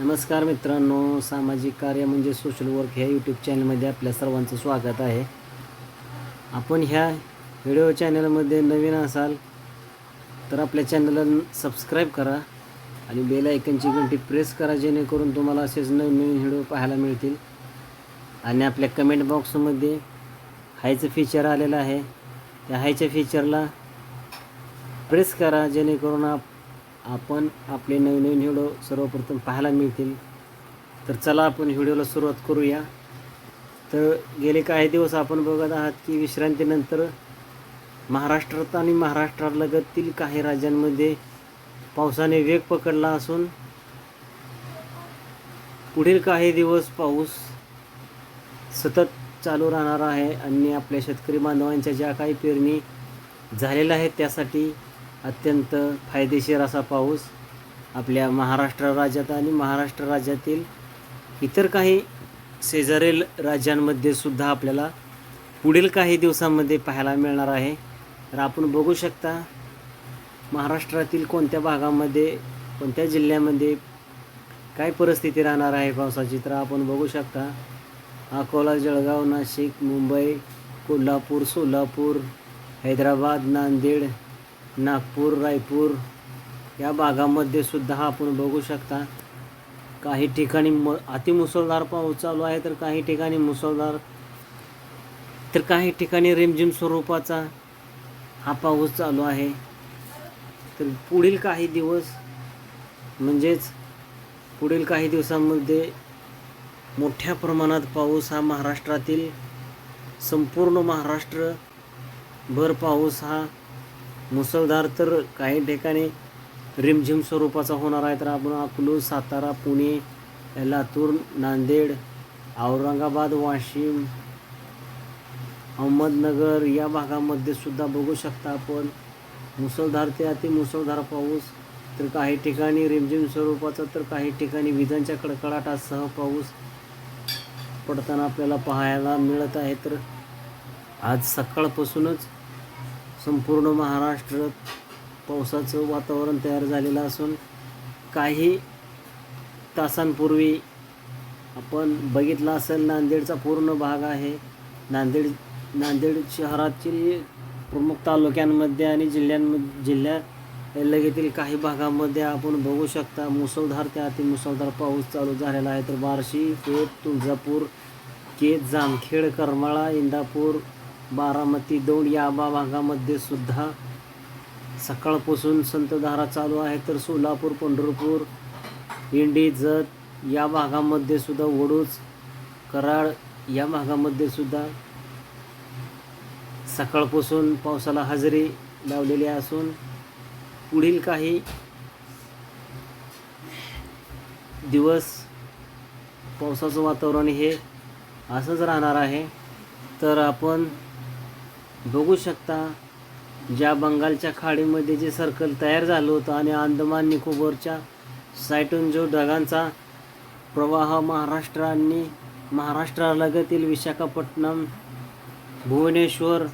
नमस्कार मित्रांनो सामाजिक कार्य म्हणजे सोशल वर्क ह्या यूट्यूब चॅनलमध्ये आपल्या सर्वांचं स्वागत आहे. आपण ह्या व्हिडिओ चॅनलमध्ये नवीन असाल तर आपल्या चॅनलला सबस्क्राईब करा आणि बेल आयकनची घंटी प्रेस करा जेणेकरून तुम्हाला असेच नवीन नवीन व्हिडिओ पाहायला मिळतील. आणि आपल्या कमेंट बॉक्समध्ये हायचं फीचर आलेलं आहे. त्या हायच्या फीचरला प्रेस करा जेणेकरून आप आपण आपले नवीन नवीन व्हिडिओ सर्वप्रथम पाहायला मिळतील. तर चला आपण व्हिडिओला सुरुवात करूया. तर गेले काही दिवस आपण बघत आहात की विश्रांतीनंतर महाराष्ट्रात आणि महाराष्ट्रालगततील काही राज्यांमध्ये पावसाने वेग पकडला असून पुढील काही दिवस पाऊस सतत चालू राहणार आहे. आणि आपल्या शेतकरी बांधवांच्या ज्या काही पेरणी झालेल्या आहेत त्यासाठी अत्यंत फायदेशीर असा पाऊस आपल्या महाराष्ट्र राज्यात आणि महाराष्ट्र राज्यातील इतर काही शेजारील राज्यांमध्ये सुद्धा आपल्याला पुढील काही दिवसांमध्ये पाहायला मिळणार आहे. तर आपण बघू शकता महाराष्ट्रातील कोणत्या भागामध्ये कोणत्या जिल्ह्यामध्ये काय परिस्थिती राहणार आहे पावसाची? तर आपण बघू शकता अकोला जळगाव नाशिक मुंबई कोल्हापूर सोलापूर हैदराबाद नांदेड नागपूर रायपूर या भागामध्ये सुद्धा आपण बघू शकता. काही ठिकाणी म अतिमुसळधार पाऊस चालू आहे तर काही ठिकाणी मुसळधार तर काही ठिकाणी रिमझिम स्वरूपाचा हा पाऊस चालू आहे. तर पुढील काही दिवस म्हणजेच पुढील काही दिवसांमध्ये मोठ्या प्रमाणात पाऊस हा महाराष्ट्रातील संपूर्ण महाराष्ट्र भर पाऊस हा मुसळधार तर काही ठिकाणी रिमझिम स्वरूपाचा होणार आहे. तर आपण अकलूज सातारा पुणे लातूर नांदेड औरंगाबाद वाशिम अहमदनगर या भागामध्ये सुद्धा बघू शकता आपण. मुसळधार ते अति मुसळधार पाऊस. तर काही ठिकाणी रिमझिम स्वरूपाचा तर काही ठिकाणी विजांच्या कडकडाटासह पाऊस पडताना आपल्याला पाहायला मिळत आहे. तर आज सकाळपासूनच संपूर्ण महाराष्ट्रात पावसाचं वातावरण तयार झालेलं असून काही तासांपूर्वी आपण बघितलं असेल नांदेडचा पूर्ण भाग आहे. नांदेड नांदेड शहरातील प्रमुख तालुक्यांमध्ये आणि जिल्ह्यांमध्ये जिल्ह्या लगेतील काही भागामध्ये आपण बघू शकता मुसळधार ते अतिमुसळधार पाऊस चालू झालेला आहे. तर बार्शी केत तुळजापूर केत जामखेड करमाळा इंदापूर बारामती दौंड या भागामध्ये सुद्धा सकाळपासून संतधारा चालू आहे तर सोलापूर पंढरपूर इंडी जत या भागामध्ये सुद्धा वडूज कराड या भागामध्ये सुद्धा सकाळपासून पावसाला हजेरी लावलेली असून पुढील काही दिवस पावसाचं वातावरण हे असंच राहणार आहे. तर आपण बघू शकता ज्या बंगालच्या खाडीमध्ये जे सर्कल तयार झालं होतं आणि अंदमान निकोबारच्या साईटून जो ढगांचा प्रवाह महाराष्ट्र आणि महाराष्ट्रालगतील विशाखापट्टणम भुवनेश्वर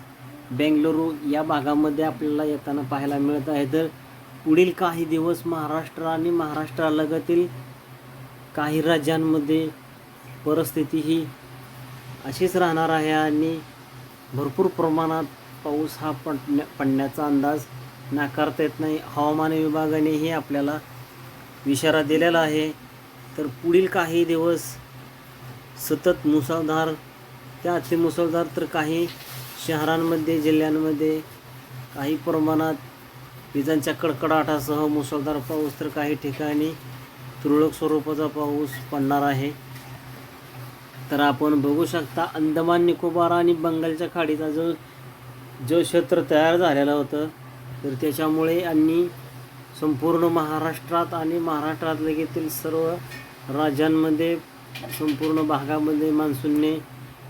बेंगलुरू या भागामध्ये आपल्याला येताना पाहायला मिळत आहे. तर पुढील काही दिवस महाराष्ट्र आणि महाराष्ट्रालगतील काही राज्यांमध्ये परिस्थिती ही अशीच राहणार आहे आणि भरपूर प्रमाणात पाऊस हा पडण्या पडण्याचा अंदाज नाकारता येत नाही. हवामान विभागानेही आपल्याला इशारा दिलेला आहे. तर पुढील काही दिवस सतत मुसळधार त्या अतिमुसळधार तर काही शहरांमध्ये जिल्ह्यांमध्ये काही प्रमाणात विजांच्या कडकडाटासह मुसळधार पाऊस तर काही ठिकाणी तुरळक स्वरूपाचा पाऊस पडणार आहे. तर आपण बघू शकता अंदमान निकोबार आणि बंगालच्या खाडीचा जो जो क्षेत्र तयार झालेला होतं तर त्याच्यामुळे आणि संपूर्ण महाराष्ट्रात आणि महाराष्ट्रात लगेतील सर्व राज्यांमध्ये संपूर्ण भागामध्ये मान्सूनने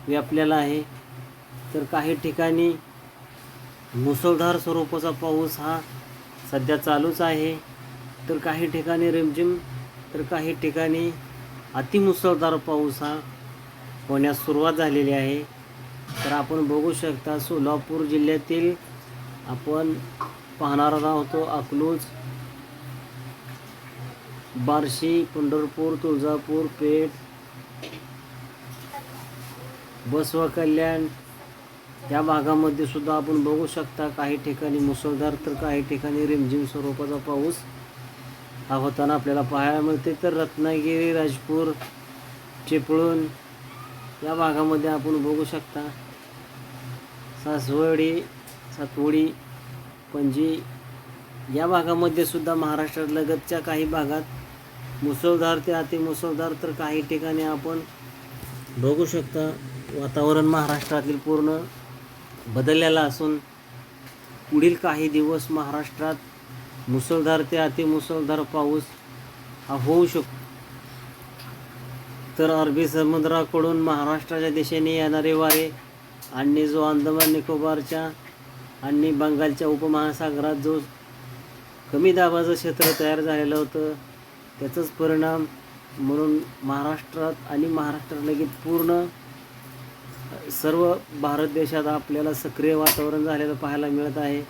व्यापलेला आहे. तर काही ठिकाणी मुसळधार स्वरूपाचा पाऊस हा सध्या चालूच आहे. तर काही ठिकाणी रिमझिम तर काही ठिकाणी अतिमुसळधार पाऊस हा होण्यास सुरुवात झालेली आहे. तर आपण बघू शकता सोलापूर जिल्ह्यातील आपण पाहणार आहोत अकलूज बार्शी पंढरपूर तुळजापूर पेठ बसव कल्याण या भागामध्ये सुद्धा आपण बघू शकता काही ठिकाणी मुसळधार तर काही ठिकाणी रिमझिम स्वरूपाचा पाऊस हा होताना आपल्याला पाहायला मिळते. तर रत्नागिरी राजपूर चिपळूण या भागामध्ये आपण बघू शकता सासवडी सातवडी पणजी या भागामध्ये सुद्धा महाराष्ट्रालगतच्या काही भागात मुसळधार ते अतिमुसळधार तर काही ठिकाणी आपण बघू शकता वातावरण महाराष्ट्रातील पूर्ण बदललेलं असून पुढील काही दिवस महाराष्ट्रात मुसळधार ते अतिमुसळधार पाऊस हा होऊ शकतो. तर अरबी समुद्राकडून महाराष्ट्राच्या दिशेने येणारे वारे आणि जो अंदमान निकोबारच्या आणि बंगालच्या उपमहासागरात जो कमी दाबाचं क्षेत्र तयार झालेलं होतं त्याचाच परिणाम म्हणून महाराष्ट्रात आणि महाराष्ट्रालगीत पूर्ण सर्व भारत देशात आपल्याला सक्रिय वातावरण झालेलं पाहायला मिळत आहे.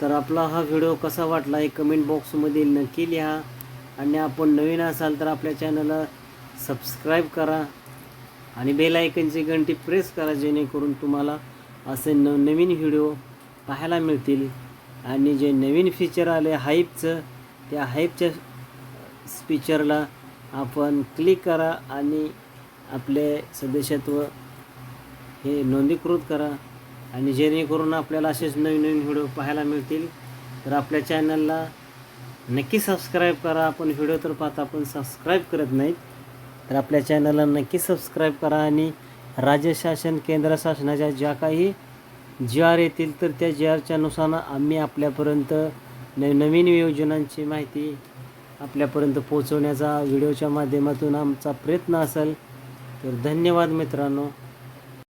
तर आपला हा व्हिडिओ कसा वाटला हे कमेंट बॉक्समध्ये नक्की लिहा आणि आपण नवीन असाल तर आपल्या चॅनलला सबस्क्राईब करा आणि बेल आयकनची घंटी प्रेस करा जेणेकरून तुम्हाला असे नवनवीन व्हिडिओ पाहायला मिळतील. आणि जे नवीन फीचर आले हाईपचं त्या हाईपच्या स्पीचरला आपण क्लिक करा आणि आपले सदस्यत्व हे नोंदीकृत करा. आणि जेणेकरून आपल्याला असेच नवीन नवीन व्हिडिओ पाहायला मिळतील. तर आपल्या चॅनलला नक्की सबस्क्राईब करा. आपण व्हिडिओ तर पाहता आपण सबस्क्राईब करत नाहीत. तर आपल्या चॅनलला नक्की सबस्क्राईब करा आणि राज्य शासन केंद्र शासनाच्या ज्या काही जी आर येतील तर त्या जी आरच्या नुसार आम्ही आपल्यापर्यंत नवनवीन नवीन योजनांची माहिती आपल्यापर्यंत पोहोचवण्याचा व्हिडिओच्या माध्यमातून आमचा प्रयत्न असेल. तर धन्यवाद मित्रांनो.